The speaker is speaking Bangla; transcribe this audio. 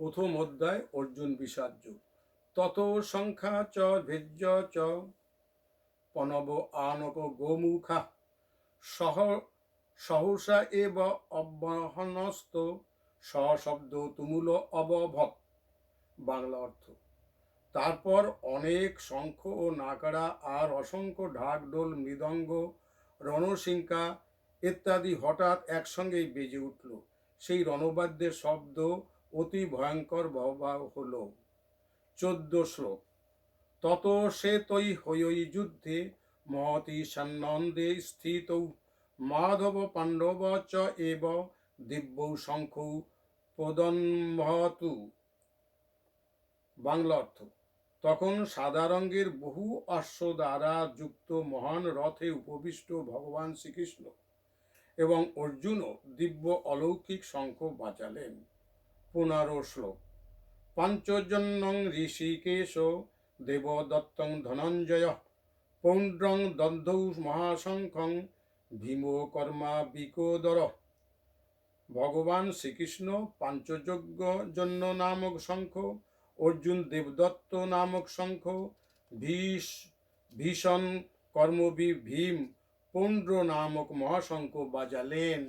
প্রথম অধ্যায়, অর্জুন বিষাদ্য তত সংখ্যা চ, ভেজ্য চ, পনব আনব গোমুখা। সহ, সহসা এব অব্যাহনস্ত সশব্দ তুমুল অবভক বাংলা অর্থ, তারপর অনেক শঙ্খ ও নাকাড়া আর অসংখ্য ঢাক ডোল মৃদঙ্গ রণসিংকা ইত্যাদি হঠাৎ একসঙ্গেই বেজে উঠল। সেই রণবাদ্যের শব্দ অতি ভয়ঙ্কর ভবা হল। চোদ্দ শ্লোক। তত সে তৈ হই যুদ্ধে মহতি সান্নন্দে স্থিত। মাধব পাণ্ডব চ এব দিব্য শঙ্খ প্রদম্ভতু বাংলা অর্থ, তখন সাদা রঙের বহু অশ্ব দ্বারা যুক্ত মহান রথে উপবিষ্ট ভগবান শ্রীকৃষ্ণ এবং অর্জুনও দিব্য অলৌকিক শঙ্খ বাজালেন। পনেরো শ্লোক। পঞ্চজন্যং ঋষিকেশ দেবদত্তং ধনঞ্জয় পৌণ্ড্রং দগ্ধৌ মহাশঙ্খং ভীম কর্মা বিকোদর। ভগবান শ্রীকৃষ্ণ পাঞ্চযজ্ঞ জন্য নামক শঙ্খ, অর্জুন দেবদত্ত নামক শঙ্খ, ভীষ, ভীষণ কর্মবী ভীম, পৌণ্ড্র নামক মহাশঙ্খ বাজালেন।